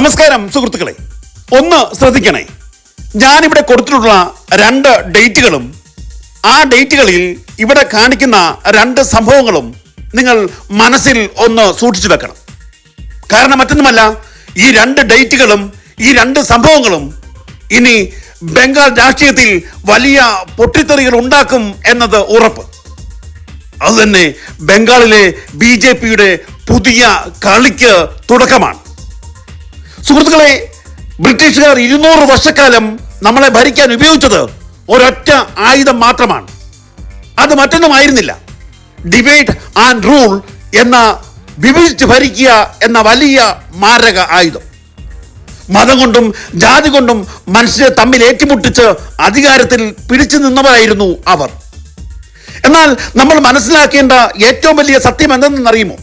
നമസ്കാരം സുഹൃത്തുക്കളെ. ഒന്ന് ശ്രദ്ധിക്കണേ. ഞാനിവിടെ കൊടുത്തിട്ടുള്ള രണ്ട് ഡേറ്റുകളും ആ ഡേറ്റുകളിൽ ഇവിടെ കാണിക്കുന്ന രണ്ട് സംഭവങ്ങളും നിങ്ങൾ മനസ്സിൽ ഒന്ന് സൂക്ഷിച്ചു വെക്കണം. കാരണം മറ്റൊന്നുമല്ല ഈ രണ്ട് ഡേറ്റുകളും ഈ രണ്ട് സംഭവങ്ങളും ഇനി ബംഗാൾ രാഷ്ട്രീയത്തിൽ വലിയ പൊട്ടിത്തെറികൾ ഉണ്ടാക്കും എന്നത് ഉറപ്പ്. അതുതന്നെ ബംഗാളിലെ ബി ജെ പിയുടെ പുതിയ കളിക്ക് തുടക്കമാണ്. സുഹൃത്തുക്കളെ ബ്രിട്ടീഷുകാർ ഇരുന്നൂറ് വർഷക്കാലം നമ്മളെ ഭരിക്കാൻ ഉപയോഗിച്ചത് ഒരൊറ്റ ആയുധം മാത്രമാണ്. അത് മറ്റൊന്നുമായിരുന്നില്ല ഡിബേറ്റ് ആൻഡ് റൂൾ എന്ന വിഭജിച്ച് ഭരിക്കുക എന്ന വലിയ മാരക ആയുധം. മതം കൊണ്ടും ജാതി കൊണ്ടും മനുഷ്യരെ തമ്മിൽ ഏറ്റുമുട്ടിച്ച് അധികാരത്തിൽ പിടിച്ചു നിന്നവരായിരുന്നു അവർ. എന്നാൽ നമ്മൾ മനസ്സിലാക്കേണ്ട ഏറ്റവും വലിയ സത്യം എന്തെന്നറിയുമോ?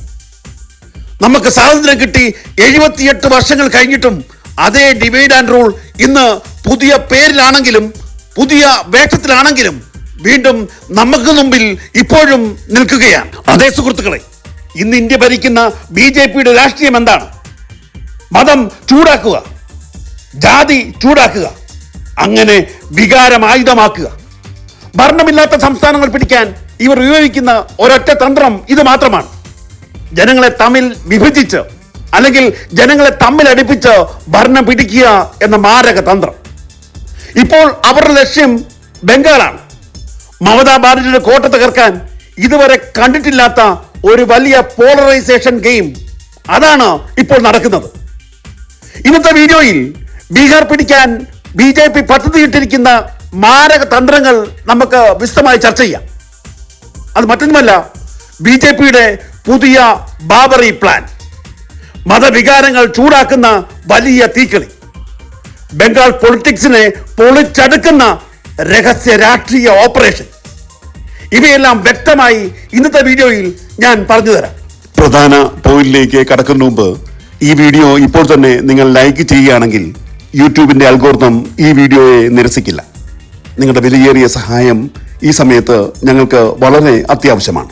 നമുക്ക് സ്വാതന്ത്ര്യം കിട്ടി എഴുപത്തിയെട്ട് വർഷങ്ങൾ കഴിഞ്ഞിട്ടും അതേ ഡിവൈഡ് ആൻഡ് റൂൾ ഇന്ന് പുതിയ പേരിലാണെങ്കിലും പുതിയ വേഷത്തിലാണെങ്കിലും വീണ്ടും നമുക്ക് മുമ്പിൽ ഇപ്പോഴും നിൽക്കുകയാണ്. അതേ സുഹൃത്തുക്കളെ ഇന്ന് ഇന്ത്യ ഭരിക്കുന്ന ബി ജെ പിയുടെ രാഷ്ട്രീയം എന്താണ്? മതം ചൂടാക്കുക ജാതി ചൂടാക്കുക അങ്ങനെ വികാരം ആയുധമാക്കുക. ഭരണമില്ലാത്ത സംസ്ഥാനങ്ങൾ പിടിക്കാൻ ഇവർ ഉപയോഗിക്കുന്ന ഒരൊറ്റ തന്ത്രം ഇത് മാത്രമാണ്. ജനങ്ങളെ തമ്മിൽ വിഭജിച്ച് അല്ലെങ്കിൽ ജനങ്ങളെ തമ്മിൽ അടുപ്പിച്ച് ഭരണം പിടിക്കുക എന്ന മാരക തന്ത്രം. ഇപ്പോൾ അവരുടെ ലക്ഷ്യം ബംഗാളാണ്. മമതാ ബാനർജിയുടെ കോട്ട തകർക്കാൻ ഇതുവരെ കണ്ടിട്ടില്ലാത്ത ഒരു വലിയ പോളറൈസേഷൻ ഗെയിം അതാണ് ഇപ്പോൾ നടക്കുന്നത്. ഇന്നത്തെ വീഡിയോയിൽ ബീഹാർ പിടിക്കാൻ ബി ജെ പി പദ്ധതിയിട്ടിരിക്കുന്ന മാരക തന്ത്രങ്ങൾ നമുക്ക് വിശദമായി ചർച്ച ചെയ്യാം. അത് മറ്റൊന്നുമല്ല ബി ജെ പിയുടെ പുതിയ ബാബറി പ്ലാൻ. മതവികാരങ്ങൾ ചൂടാക്കുന്ന വലിയ തീക്കളി ബംഗാൾ പൊളിറ്റിക്സിനെ പൊളിച്ചടുക്കുന്ന രഹസ്യ രാഷ്ട്രീയ ഓപ്പറേഷൻ. ഇവയെല്ലാം വ്യക്തമായി ഇന്നത്തെ വീഡിയോയിൽ ഞാൻ പറഞ്ഞുതരാം പ്രധാന പോയിന്റിലേക്ക് കടക്കുന്ന മുമ്പ് ഈ വീഡിയോ ഇപ്പോൾ തന്നെ നിങ്ങൾ ലൈക്ക് ചെയ്യുകയാണെങ്കിൽ യൂട്യൂബിന്റെ അൽഗോർത്തം ഈ വീഡിയോയെ നിരസിക്കില്ല. നിങ്ങളുടെ വിലയേറിയ സഹായം ഈ സമയത്ത് ഞങ്ങൾക്ക് വളരെ അത്യാവശ്യമാണ്.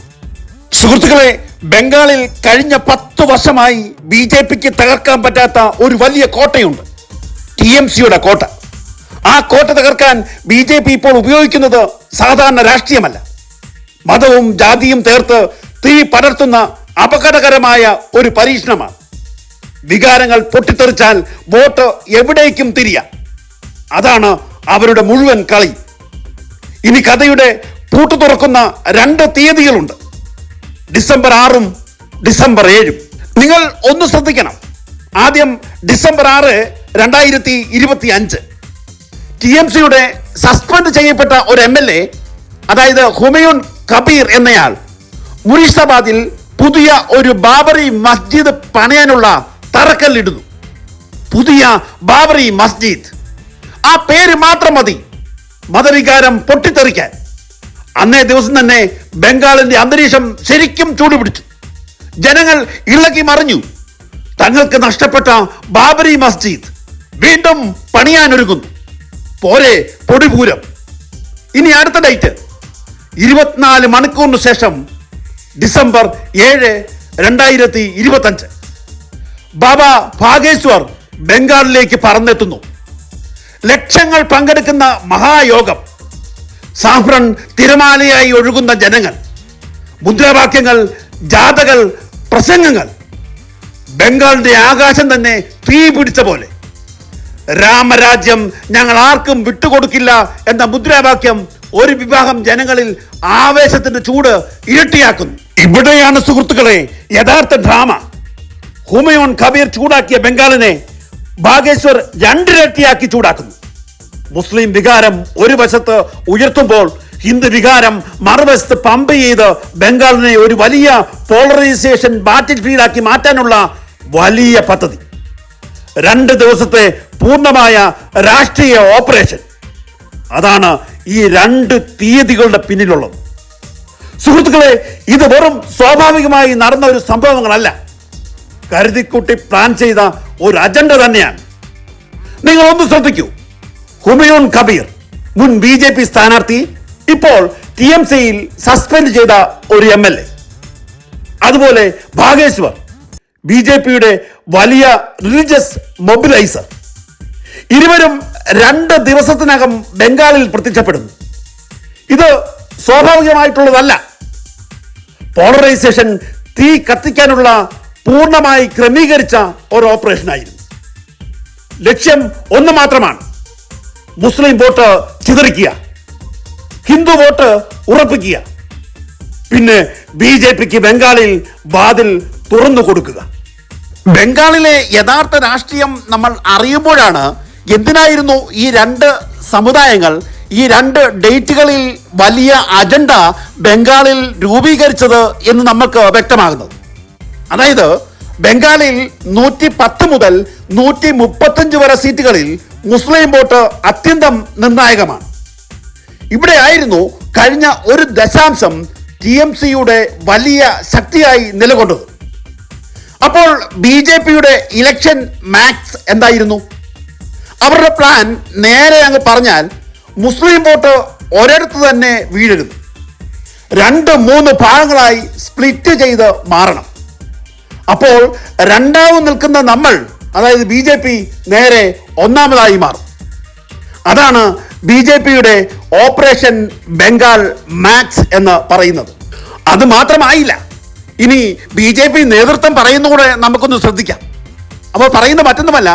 സുഹൃത്തുക്കളെ ബംഗാളിൽ കഴിഞ്ഞ പത്ത് വർഷമായി ബി ജെ പിക്ക് തകർക്കാൻ പറ്റാത്ത ഒരു വലിയ കോട്ടയുണ്ട്. ടി എം സിയുടെ കോട്ട. ആ കോട്ട തകർക്കാൻ ബി ജെ പി ഇപ്പോൾ ഉപയോഗിക്കുന്നത് സാധാരണ രാഷ്ട്രീയമല്ല. മതവും ജാതിയും ചേർത്ത് തീ പടർത്തുന്ന അപകടകരമായ ഒരു പരീക്ഷണമാണ്. വികാരങ്ങൾ പൊട്ടിത്തെറിച്ചാൽ വോട്ട് എവിടേക്കും തിരിയ. അതാണ് അവരുടെ മുഴുവൻ കളി. ഇനി കഥയുടെ പൂട്ടു തുറക്കുന്ന രണ്ട് തീയതികളുണ്ട്. ഡിസംബർ ആറും ഡിസംബർ ഏഴും. നിങ്ങൾ ഒന്ന് ശ്രദ്ധിക്കണം. ആദ്യം ഡിസംബർ ആറ് രണ്ടായിരത്തി ഇരുപത്തി അഞ്ച്. ടി എം സിയുടെ സസ്പെൻഡ് ചെയ്യപ്പെട്ട ഒരു എം എൽ എ അതായത് ഹുമയൂൺ കബീർ എന്നയാൾ മുരീഷാബാദിൽ പുതിയ ഒരു ബാബറി മസ്ജിദ് പണിയാനുള്ള തറക്കല്ലിടുന്നു. പുതിയ ബാബറി മസ്ജിദ്. ആ പേര് മാത്രം മതി. മതവികാരം പൊട്ടിത്തെറിക്കാൻ. അന്നേ ദിവസം തന്നെ ബംഗാളിന്റെ അന്തരീക്ഷം ശരിക്കും ചൂടുപിടിച്ചു. ജനങ്ങൾ ഇളകി മറിഞ്ഞു. തങ്ങൾക്ക് നഷ്ടപ്പെട്ട ബാബരി മസ്ജിദ് വീണ്ടും പണിയാനൊരുങ്ങുന്നു. പോരെ പൊടിപൂരം. ഇനി അടുത്ത ഡേറ്റ്. ഇരുപത്തിനാല് മണിക്കൂറിന് ശേഷം ഡിസംബർ ഏഴ് രണ്ടായിരത്തി ഇരുപത്തഞ്ച്. ബാബ ഭാഗേശ്വർ ബംഗാളിലേക്ക് പറന്നെത്തുന്നു. ലക്ഷങ്ങൾ പങ്കെടുക്കുന്ന മഹായോഗം. സാഫ്രൺ തിരമാലയായി ഒഴുകുന്ന ജനങ്ങൾ മുദ്രാവാക്യങ്ങൾ ജാഥകൾ പ്രസംഗങ്ങൾ ബംഗാളിന്റെ ആകാശം തന്നെ തീ പിടിച്ച പോലെ. രാമരാജ്യം ഞങ്ങൾ ആർക്കും വിട്ടുകൊടുക്കില്ല എന്ന മുദ്രാവാക്യം ഒരു വിഭാഗം ജനങ്ങളിൽ ആവേശത്തിന്റെ ചൂട് ഇരട്ടിയാക്കുന്നു. ഇവിടെയാണ് സുഹൃത്തുക്കളെ യഥാർത്ഥ ഡ്രാമ. ഹുമയോൺ കബീർ ചൂടാക്കിയ ബംഗാളിനെ ബാഗേശ്വർ രണ്ടിരട്ടിയാക്കി ചൂടാക്കുന്നു. മുസ്ലിം വികാരം ഒരു വശത്ത് ഉയർത്തുമ്പോൾ ഹിന്ദു വികാരം മറുവശത്ത് പമ്പ് ചെയ്ത് ബംഗാളിനെ ഒരു വലിയ പോളറൈസേഷൻ ബാറ്റിൽ ഫീൽഡാക്കി മാറ്റാനുള്ള വലിയ പദ്ധതി. രണ്ട് ദിവസത്തെ പൂർണമായ രാഷ്ട്രീയ ഓപ്പറേഷൻ അതാണ് ഈ രണ്ട് തീയതികളുടെ പിന്നിലുള്ളത്. സുഹൃത്തുക്കളെ ഇത് വെറും സ്വാഭാവികമായി നടന്ന ഒരു സംഭവങ്ങളല്ല. കരുതിക്കുട്ടി പ്ലാൻ ചെയ്ത ഒരു അജണ്ട തന്നെയാണ്. നിങ്ങൾ ഒന്ന് ശ്രദ്ധിക്കൂ. ഹുമയൂൺ കബീർ മുൻ ബി ജെ പി സ്ഥാനാർത്ഥി ഇപ്പോൾ ടി എം സിയിൽ സസ്പെൻഡ് ചെയ്ത ഒരു എം എൽ എ. അതുപോലെ ഭാഗേശ്വർ ബി ജെ പിയുടെ വലിയ റിലീജിയസ് മൊബിലൈസർ. ഇരുവരും രണ്ട് ദിവസത്തിനകം ബംഗാളിൽ പ്രത്യക്ഷപ്പെടുന്നു. ഇത് സ്വാഭാവികമായിട്ടുള്ളതല്ല. പോളറൈസേഷൻ തീ കത്തിക്കാനുള്ള പൂർണമായി ക്രമീകരിച്ച ഒരു ഓപ്പറേഷനായിരുന്നു. ലക്ഷ്യം ഒന്ന് മാത്രമാണ്. മുസ്ലിം വോട്ട് ചിതറിക്കുക. ഹിന്ദു വോട്ട് ഉറപ്പിക്കുക. പിന്നെ ബി ജെ പിക്ക് ബംഗാളിൽ വാതിൽ തുറന്നു കൊടുക്കുക. ബംഗാളിലെ യഥാർത്ഥ രാഷ്ട്രീയം നമ്മൾ അറിയുമ്പോഴാണ് എന്തിനായിരുന്നു ഈ രണ്ട് സമുദായങ്ങൾ ഈ രണ്ട് ഡേറ്റുകളിൽ വലിയ അജണ്ട ബംഗാളിൽ രൂപീകരിച്ചത് എന്ന് നമുക്ക് വ്യക്തമാകുന്നത്. അതായത് ബംഗാളിൽ നൂറ്റി പത്ത് മുതൽ നൂറ്റി മുപ്പത്തഞ്ച് വരെ സീറ്റുകളിൽ മുസ്ലിം വോട്ട് അത്യന്തം നിർണായകമാണ്. ഇവിടെയായിരുന്നു കഴിഞ്ഞ ഒരു ദശാംശം ടി എം സിയുടെ വലിയ ശക്തിയായി നിലകൊണ്ടത്. അപ്പോൾ ബി ജെ പിയുടെ ഇലക്ഷൻ മാക്സ് എന്തായിരുന്നു? അവരുടെ പ്ലാൻ നേരെ അങ്ങ് പറഞ്ഞാൽ മുസ്ലിം വോട്ട് ഒരിടത്ത് തന്നെ വീഴരുത്. രണ്ട് മൂന്ന് ഭാഗങ്ങളായി സ്പ്ലിറ്റ് ചെയ്ത് മാറണം. അപ്പോൾ രണ്ടാമത് നിൽക്കുന്ന നമ്മൾ അതായത് ബി ജെ പി നേരെ ഒന്നാമതായി മാറും. അതാണ് ബി ജെ പിയുടെ ഓപ്പറേഷൻ ബംഗാൾ മാക്സ് എന്ന് പറയുന്നത്. അത് മാത്രമായില്ല ഇനി ബി ജെ പി നേതൃത്വം പറയുന്നുകൂടെ നമുക്കൊന്ന് ശ്രദ്ധിക്കാം. അപ്പോൾ പറയുന്ന മറ്റൊന്നുമല്ല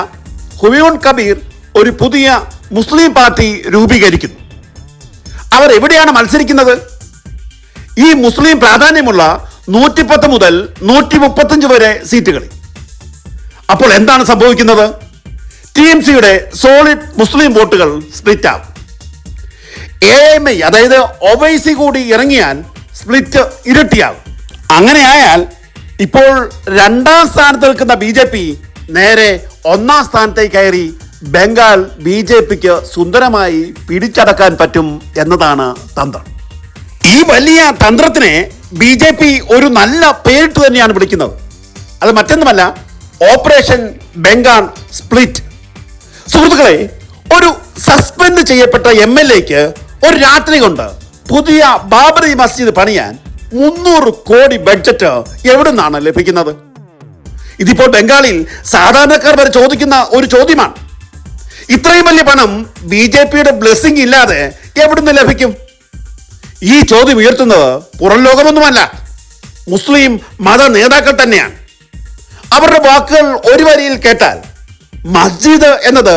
ഹുവിയോൺ കബീർ ഒരു പുതിയ മുസ്ലിം പാർട്ടി രൂപീകരിക്കുന്നു. അവർ എവിടെയാണ് മത്സരിക്കുന്നത്? ഈ മുസ്ലിം പ്രാധാന്യമുള്ള നൂറ്റിപ്പത്ത് മുതൽ നൂറ്റി മുപ്പത്തഞ്ച് വരെ സീറ്റുകളിൽ അപ്പോൾ എന്താണ് സംഭവിക്കുന്നത്? ടി എം സിയുടെ സോളിഡ് മുസ്ലിം വോട്ടുകൾ സ്പ്ലിറ്റ് ആവും എ എം ഐ അതായത് ഒവൈസി കൂടി ഇറങ്ങിയാൽ സ്പ്ലിറ്റ് ഇരട്ടിയാവും. അങ്ങനെയായാൽ ഇപ്പോൾ രണ്ടാം സ്ഥാനത്ത് നിൽക്കുന്ന ബി ജെ പി നേരെ ഒന്നാം സ്ഥാനത്തേക്ക് കയറി ബംഗാൾ ബി ജെ പിക്ക് സുന്ദരമായി പിടിച്ചടക്കാൻ പറ്റും എന്നതാണ് തന്ത്രം. ഈ വലിയ തന്ത്രത്തിനെ ബി ജെ പി ഒരു നല്ല പേരിട്ട് തന്നെയാണ് വിളിക്കുന്നത്. അത് മറ്റൊന്നുമല്ല ഓപ്പറേഷൻ ബംഗാൾ സ്പ്ലിറ്റ്. സുഹൃത്തുക്കളെ ഒരു സസ്പെൻഡ് ചെയ്യപ്പെട്ട എം എൽ എക്ക് ഒരു രാത്രി കൊണ്ട് പുതിയ ബാബറി മസ്ജിദ് പണിയാൻ മുന്നൂറ് കോടി ബഡ്ജറ്റ് എവിടെ നിന്നാണ് ലഭിക്കുന്നത്? ഇതിപ്പോൾ ബംഗാളിൽ സാധാരണക്കാർ വരെ ചോദിക്കുന്ന ഒരു ചോദ്യമാണ്. ഇത്രയും വലിയ പണം ബി ജെ പിയുടെ ബ്ലെസ്സിങ് ഇല്ലാതെ എവിടുന്ന് ലഭിക്കും? ഈ ചോദ്യം ഉയർത്തുന്നത് പുറം ലോകമൊന്നുമല്ല. മുസ്ലിം മത നേതാക്കൾ തന്നെയാണ്. അവരുടെ വാക്കുകൾ ഒരു വരിയിൽ കേട്ടാൽ മസ്ജിദ് എന്നത്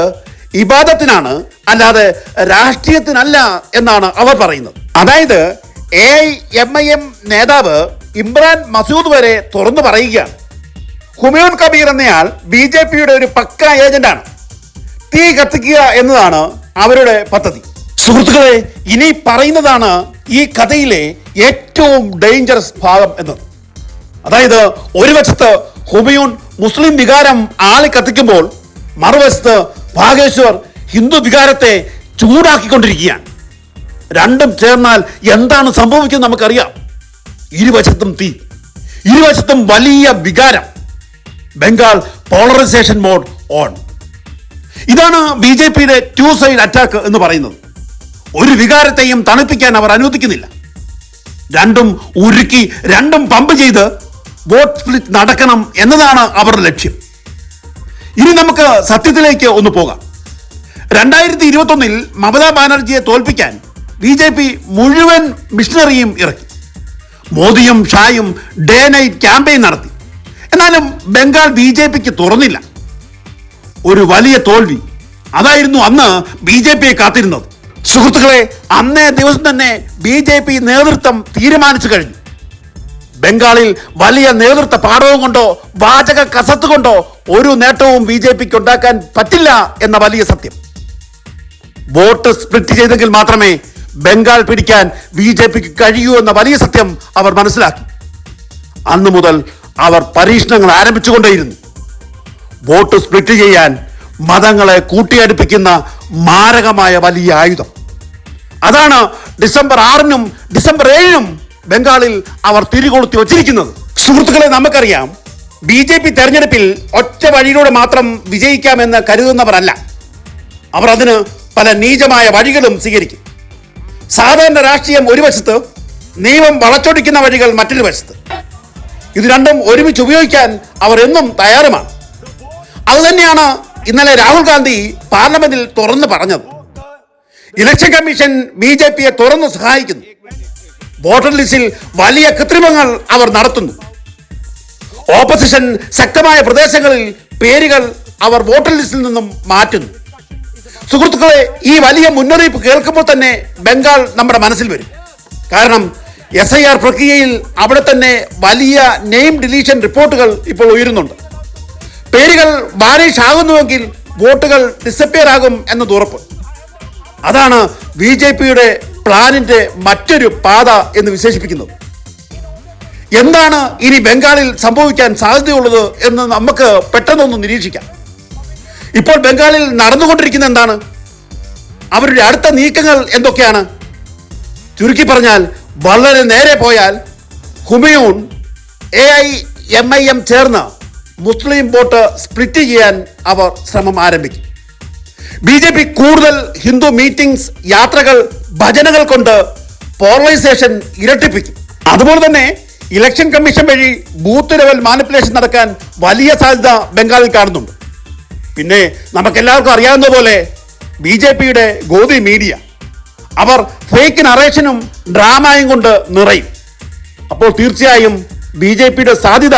ഇബാദത്തിനാണ് അല്ലാതെ രാഷ്ട്രീയത്തിനല്ല എന്നാണ് അവർ പറയുന്നത്. അതായത് എ എം ഐ എം നേതാവ് ഇമ്രാൻ മസൂദ് വരെ തുറന്നു പറയുകയാണ്. ഹുമയൂൺ കബീർ എന്നയാൾ ബി ജെ പിയുടെ ഒരു പക്ക ഏജന്റാണ്. തീ കത്തിക്കുക എന്നതാണ് അവരുടെ പദ്ധതി. സുഹൃത്തുക്കളെ ഇനി പറയുന്നതാണ് ഈ കഥയിലെ ഏറ്റവും ഡേഞ്ചറസ് ഭാഗം എന്നത്. അതായത് ഒരു വശത്ത് ഹുമയൂൺ മുസ്ലിം വികാരം ആളി കത്തിക്കുമ്പോൾ മറുവശത്ത് ഭാഗേശ്വർ ഹിന്ദു വികാരത്തെ ചൂടാക്കിക്കൊണ്ടിരിക്കുകയാണ്. രണ്ടും ചേർന്നാൽ എന്താണ് സംഭവിക്കുന്നത് നമുക്കറിയാം. ഇരുവശത്തും തീ ഇരുവശത്തും വലിയ വികാരം. Bengal polarisation mode on. ഇതാണ് ബി ജെ പിയുടെ ടു സൈഡ് അറ്റാക്ക് എന്ന് പറയുന്നത്. ഒരു വികാരത്തെയും തണുപ്പിക്കാൻ അവർ അനുവദിക്കുന്നില്ല. രണ്ടും ഉരുക്കി രണ്ടും പമ്പ് ചെയ്ത് വോട്ട് സ്പ്ലിറ്റ് നടക്കണം എന്നതാണ് അവരുടെ ലക്ഷ്യം. ഇനി നമുക്ക് സത്യത്തിലേക്ക് ഒന്ന് പോകാം. രണ്ടായിരത്തി ഇരുപത്തൊന്നിൽ മമതാ ബാനർജിയെ തോൽപ്പിക്കാൻ ബി ജെ പി മുഴുവൻ മിഷണറിയും ഇറക്കി. മോദിയും ഷായും ഡേ നൈറ്റ് ക്യാമ്പയിൻ നടത്തി. എന്നാലും ബംഗാൾ ബി ജെ പിക്ക് തുറന്നില്ല. ഒരു വലിയ തോൽവി. അതായിരുന്നു അന്ന് ബി ജെ പിയെ കാത്തിരുന്നത്. സുഹൃത്തുക്കളെ അന്നേ ദിവസം തന്നെ ബി ജെ പി നേതൃത്വം തീരുമാനിച്ചു കഴിഞ്ഞു. ബംഗാളിൽ വലിയ നേതൃത്വ പാഠവും കൊണ്ടോ വാചക കസത്ത് കൊണ്ടോ ഒരു നേട്ടവും ബി ജെ പിക്ക് ഉണ്ടാക്കാൻ പറ്റില്ല എന്ന വലിയ സത്യം. വോട്ട് സ്പ്ലിറ്റ് ചെയ്തെങ്കിൽ മാത്രമേ ബംഗാൾ പിടിക്കാൻ ബി ജെ പിക്ക് കഴിയൂ എന്ന വലിയ സത്യം അവർ മനസ്സിലാക്കി. അന്നു മുതൽ അവർ പരീക്ഷണങ്ങൾ ആരംഭിച്ചുകൊണ്ടേയിരുന്നു. വോട്ട് സ്പ്ലിറ്റ് ചെയ്യാൻ മതങ്ങളെ കൂട്ടിയടുപ്പിക്കുന്ന മാരകമായ വലിയ ആയുധം. അതാണ് ഡിസംബർ ആറിനും ഡിസംബർ ഏഴിനും ബംഗാളിൽ അവർ തിരികൊളുത്തി വച്ചിരിക്കുന്നത്. സുഹൃത്തുക്കളെ നമുക്കറിയാം ബി ജെ പി തെരഞ്ഞെടുപ്പിൽ ഒറ്റ വഴിയിലൂടെ മാത്രം വിജയിക്കാമെന്ന് കരുതുന്നവരല്ല. അവർ അതിന് പല നീചമായ വഴികളും സ്വീകരിക്കും. സാധാരണ രാഷ്ട്രീയം ഒരു വശത്ത് നിയമം വളച്ചൊടിക്കുന്ന വഴികൾ മറ്റൊരു വശത്ത്. ഇത് രണ്ടും ഒരുമിച്ച് ഉപയോഗിക്കാൻ അവർ എന്നും തയ്യാറുമാണ്. അതുതന്നെയാണ് ഇന്നലെ രാഹുൽ ഗാന്ധി പാർലമെന്റിൽ തുറന്നു പറഞ്ഞത്. ഇലക്ഷൻ കമ്മീഷൻ ബി ജെ പിയെ തുറന്ന് സഹായിക്കുന്നു. വോട്ടർ ലിസ്റ്റിൽ വലിയ കൃത്രിമങ്ങൾ അവർ നടത്തുന്നു. ഓപ്പോസിഷൻ ശക്തമായ പ്രദേശങ്ങളിൽ പേരുകൾ അവർ വോട്ടർ ലിസ്റ്റിൽ നിന്നും മാറ്റുന്നു. സുഹൃത്തുക്കളെ ഈ വലിയ മുന്നറിയിപ്പ് കേൾക്കുമ്പോൾ തന്നെ ബംഗാൾ നമ്മുടെ മനസ്സിൽ വരും. കാരണം എസ് ഐ ആർ പ്രക്രിയയിൽ അവിടെ തന്നെ വലിയ നെയിം ഡിലീഷൻ റിപ്പോർട്ടുകൾ ഇപ്പോൾ ഉയരുന്നുണ്ട്. പേരുകൾ വാരിഷ് ആകുന്നുവെങ്കിൽ വോട്ടുകൾ ഡിസപ്പിയർ ആകും എന്നത് ഉറപ്പ്. അതാണ് ബി ജെ പിയുടെ പ്ലാനിന്റെ മറ്റൊരു പാത എന്ന് വിശേഷിപ്പിക്കുന്നത്. എന്താണ് ഇനി ബംഗാളിൽ സംഭവിക്കാൻ സാധ്യതയുള്ളത് എന്ന് നമുക്ക് പെട്ടെന്നൊന്ന് നിരീക്ഷിക്കാം. ഇപ്പോൾ ബംഗാളിൽ നടന്നുകൊണ്ടിരിക്കുന്ന എന്താണ്? അവരുടെ അടുത്ത നീക്കങ്ങൾ എന്തൊക്കെയാണ്? ചുരുക്കി പറഞ്ഞാൽ വളരെ നേരെ പോയാൽ Humayun A I M I M ചേർന്ന് മുസ്ലിം വോട്ട് സ്പ്ലിറ്റ് ചെയ്യാൻ അവർ ശ്രമം ആരംഭിക്കും. ബി ജെ പി കൂടുതൽ ഹിന്ദു മീറ്റിംഗ്സ് യാത്രകൾ ഭജനകൾ കൊണ്ട് പോളറൈസേഷൻ ഇരട്ടിപ്പിക്കും. അതുപോലെ തന്നെ ഇലക്ഷൻ കമ്മീഷൻ വഴി ബൂത്ത് ലെവൽ മാനിപ്പുലേഷൻ നടക്കാൻ വലിയ സാധ്യത ബംഗാളിൽ കാണുന്നുണ്ട്. പിന്നെ നമുക്കെല്ലാവർക്കും അറിയാവുന്ന പോലെ ബി ജെ പിയുടെ ഗോതി മീഡിയ അവർ ഫേക്ക് നറേഷനും ഡ്രാമയും കൊണ്ട് നിറയും. അപ്പോൾ തീർച്ചയായും ബി ജെ പിയുടെ സാധ്യത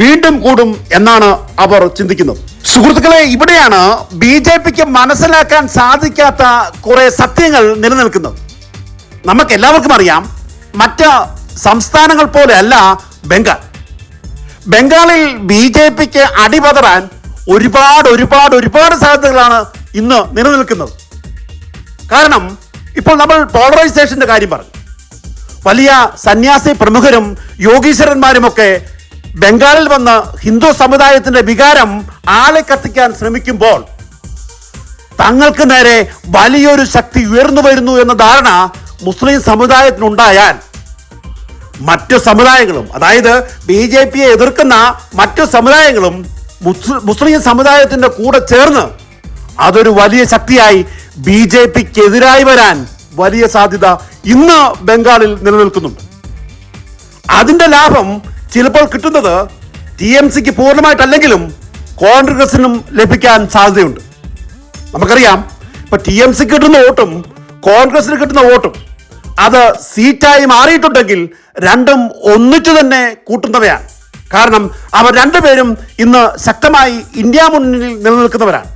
വീണ്ടും കൂടും എന്നാണ് അവർ ചിന്തിക്കുന്നത്. സുഹൃത്തുക്കളെ ഇവിടെയാണ് ബി ജെ പിക്ക് മനസ്സിലാക്കാൻ സാധിക്കാത്ത കുറെ സത്യങ്ങൾ നിലനിൽക്കുന്നത്. നമുക്ക് എല്ലാവർക്കും അറിയാം മറ്റ് സംസ്ഥാനങ്ങൾ പോലെ അല്ല ബംഗാൾ. ബംഗാളിൽ ബി ജെ പിക്ക് അടിപതറാൻ ഒരുപാട് ഒരുപാട് ഒരുപാട് സാധ്യതകളാണ് ഇന്ന് നിലനിൽക്കുന്നത്. കാരണം ഇപ്പോൾ നമ്മൾ പോളറൈസേഷന്റെ കാര്യം പറഞ്ഞു. വലിയ സന്യാസി പ്രമുഖരും യോഗീശ്വരന്മാരുമൊക്കെ ബംഗാളിൽ വന്ന് ഹിന്ദു സമുദായത്തിന്റെ വികാരം ആളെ കത്തിക്കാൻ ശ്രമിക്കുമ്പോൾ തങ്ങൾക്ക് നേരെ വലിയൊരു ശക്തി ഉയർന്നു വരുന്നു എന്ന ധാരണ മുസ്ലിം സമുദായത്തിനുണ്ടായാൽ മറ്റു സമുദായങ്ങളും അതായത് ബി ജെ പിയെ എതിർക്കുന്ന മറ്റു സമുദായങ്ങളും മുസ്ലിം സമുദായത്തിന്റെ കൂടെ ചേർന്ന് അതൊരു വലിയ ശക്തിയായി ബി ജെ പിക്ക് എതിരായി വരാൻ വലിയ സാധ്യത ഇന്ന് ബംഗാളിൽ നിലനിൽക്കുന്നുണ്ട് അതിന്റെ ലാഭം ചിലപ്പോൾ കിട്ടുന്നത് ടി എം സിക്ക് പൂർണമായിട്ടല്ലെങ്കിലും കോൺഗ്രസിനും ലഭിക്കാൻ സാധ്യതയുണ്ട്. നമുക്കറിയാം ഇപ്പൊ ടി എം സിക്ക് കിട്ടുന്ന വോട്ടും കോൺഗ്രസിന് കിട്ടുന്ന വോട്ടും അത് സീറ്റായി മാറിയിട്ടുണ്ടെങ്കിൽ രണ്ടും ഒന്നിച്ചു തന്നെ കൂട്ടുന്നവയാണ്. കാരണം അവർ രണ്ടുപേരും ഇന്ന് ശക്തമായി ഇന്ത്യ മുന്നിൽ നിലനിൽക്കുന്നവരാണ്.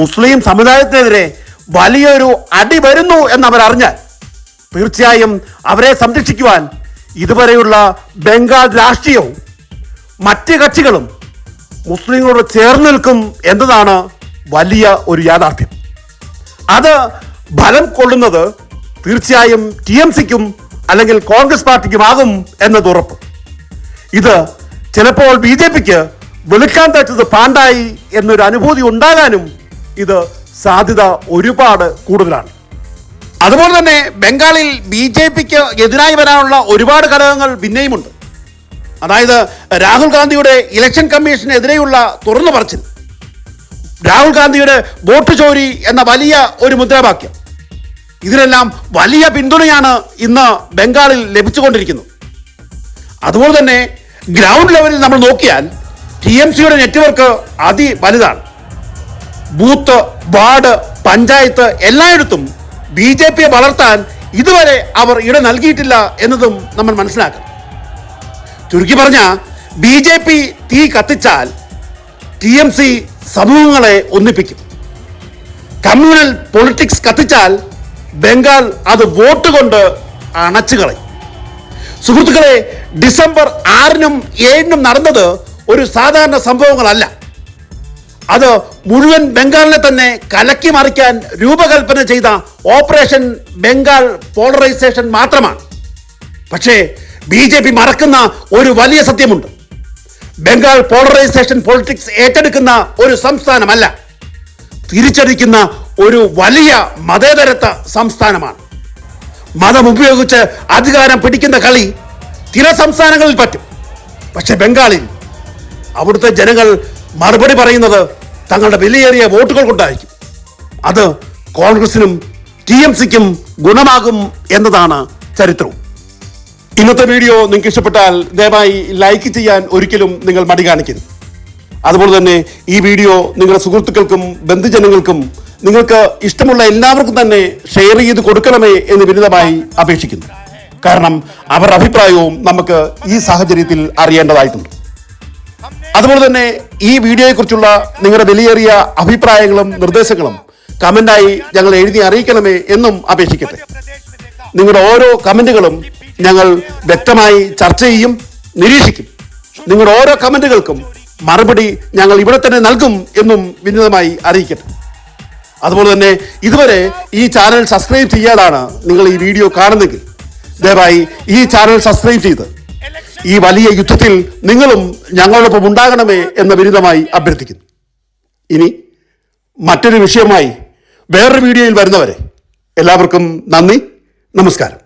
മുസ്ലിം സമുദായത്തിനെതിരെ വലിയൊരു അടി വരുന്നു എന്നവർ അറിഞ്ഞാൽ തീർച്ചയായും അവരെ സംരക്ഷിക്കുവാൻ ഇതുവരെയുള്ള ബംഗാൾ രാഷ്ട്രീയവും മറ്റ് കക്ഷികളും മുസ്ലിങ്ങളോട് ചേർന്ന് നിൽക്കും എന്നതാണ് വലിയ ഒരു യാഥാർത്ഥ്യം. അത് ഫലം കൊള്ളുന്നത് തീർച്ചയായും ടി എം സിക്കും അല്ലെങ്കിൽ കോൺഗ്രസ് പാർട്ടിക്കുമാകും എന്നത് ഉറപ്പ്. ഇത് ചിലപ്പോൾ ബി ജെ പിക്ക് വെളുക്കാൻ തച്ചത് പാണ്ടായി എന്നൊരു അനുഭൂതി ഉണ്ടാകാനും ഇത് സാധ്യത ഒരുപാട് കൂടുതലാണ്. അതുപോലെ തന്നെ ബംഗാളിൽ ബി ജെ പിക്ക് എതിരായി വരാനുള്ള ഒരുപാട് ഘടകങ്ങൾ പിന്നെയുമുണ്ട് അതായത് രാഹുൽ ഗാന്ധിയുടെ ഇലക്ഷൻ കമ്മീഷനെതിരെയുള്ള തുറന്നു പറച്ചിൽ രാഹുൽ ഗാന്ധിയുടെ വോട്ട് ചോരി എന്ന വലിയ ഒരു മുദ്രാവാക്യം. ഇതിനെല്ലാം വലിയ പിന്തുണയാണ് ഇന്ന് ബംഗാളിൽ ലഭിച്ചുകൊണ്ടിരിക്കുന്നത്. അതുപോലെ തന്നെ ഗ്രൗണ്ട് ലെവലിൽ നമ്മൾ നോക്കിയാൽ ടി എം സിയുടെ നെറ്റ്വർക്ക് അതി വലുതാണ്. ബൂത്ത് വാർഡ് പഞ്ചായത്ത് എല്ലായിടത്തും ബി ജെ പിയെ വളർത്താൻ ഇതുവരെ അവർ ഇട നൽകിയിട്ടില്ല എന്നതും നമ്മൾ മനസ്സിലാക്കണം. ചുരുക്കി പറഞ്ഞ ബി ജെ പി തീ കത്തിച്ചാൽ ടി എം സി സമൂഹങ്ങളെ ഒന്നിപ്പിക്കും. കമ്മ്യൂണൽ പൊളിറ്റിക്സ് കത്തിച്ചാൽ ബംഗാൾ അത് വോട്ട് കൊണ്ട് അണച്ചു കളയും. സുഹൃത്തുക്കളെ ഡിസംബർ ആറിനും ഏഴിനും നടന്നത് ഒരു സാധാരണ സംഭവങ്ങളല്ല. അത് മുഴുവൻ ബംഗാളിനെ തന്നെ കലക്കി മറിക്കാൻ രൂപകൽപ്പന ചെയ്ത ഓപ്പറേഷൻ ബംഗാൾ പോളറൈസേഷൻ മാത്രമാണ്. പക്ഷേ ബി ജെ പി മറക്കുന്ന ഒരു വലിയ സത്യമുണ്ട്. ബംഗാൾ പോളറൈസേഷൻ പൊളിറ്റിക്സ് ഏറ്റെടുക്കുന്ന ഒരു സംസ്ഥാനമല്ല. തിരിച്ചടിക്കുന്ന ഒരു വലിയ മതേതരത്വ സംസ്ഥാനമാണ്. മതം ഉപയോഗിച്ച് അധികാരം പിടിക്കുന്ന കളി ചില സംസ്ഥാനങ്ങളിൽ പറ്റും. പക്ഷെ ബംഗാളിൽ അവിടുത്തെ ജനങ്ങൾ മറുപടി പറയുന്നത് തങ്ങളുടെ വിലയേറിയ വോട്ടുകൾ കൊണ്ടായിരിക്കും അത് കോൺഗ്രസിനും ടി എം സിക്കും ഗുണമാകും എന്നതാണ് ചരിത്രവും. ഇന്നത്തെ വീഡിയോ നിങ്ങൾക്ക് ഇഷ്ടപ്പെട്ടാൽ ദയവായി ലൈക്ക് ചെയ്യാൻ ഒരിക്കലും നിങ്ങൾ മടി കാണിക്കരുത്. അതുപോലെ തന്നെ ഈ വീഡിയോ നിങ്ങളുടെ സുഹൃത്തുക്കൾക്കും ബന്ധുജനങ്ങൾക്കും നിങ്ങൾക്ക് ഇഷ്ടമുള്ള എല്ലാവർക്കും തന്നെ ഷെയർ ചെയ്ത് കൊടുക്കണമേ എന്ന് വിനിതമായി അപേക്ഷിക്കുന്നു. കാരണം അവരുടെ അഭിപ്രായവും നമുക്ക് ഈ സാഹചര്യത്തിൽ അറിയേണ്ടതായിട്ടുണ്ട്. അതുപോലെ തന്നെ ഈ വീഡിയോയെക്കുറിച്ചുള്ള നിങ്ങളുടെ വിലയേറിയ അഭിപ്രായങ്ങളും നിർദ്ദേശങ്ങളും കമന്റായി ഞങ്ങൾ എഴുതി അറിയിക്കണമേ എന്നും അപേക്ഷിക്കട്ടെ. നിങ്ങളുടെ ഓരോ കമന്റുകളും ഞങ്ങൾ വ്യക്തമായി ചർച്ച ചെയ്യും നിരീക്ഷിക്കും. നിങ്ങളുടെ ഓരോ കമന്റുകൾക്കും മറുപടി ഞങ്ങൾ ഇവിടെ തന്നെ നൽകും എന്നും വിനിതമായി അറിയിക്കട്ടെ. അതുപോലെ തന്നെ ഇതുവരെ ഈ ചാനൽ സബ്സ്ക്രൈബ് ചെയ്യാതാണ് നിങ്ങൾ ഈ വീഡിയോ കാണുന്നെങ്കിൽ ദയവായി ഈ ചാനൽ സബ്സ്ക്രൈബ് ചെയ്ത് ഈ വലിയ യുദ്ധത്തിൽ നിങ്ങളും ഞങ്ങളോടൊപ്പം ഉണ്ടാകണമേ എന്ന ബിരുദമായി അഭ്യർത്ഥിക്കുന്നു. ഇനി മറ്റൊരു വിഷയമായി വേറൊരു വീഡിയോയിൽ വരുന്നവരെ എല്ലാവർക്കും നന്ദി നമസ്കാരം.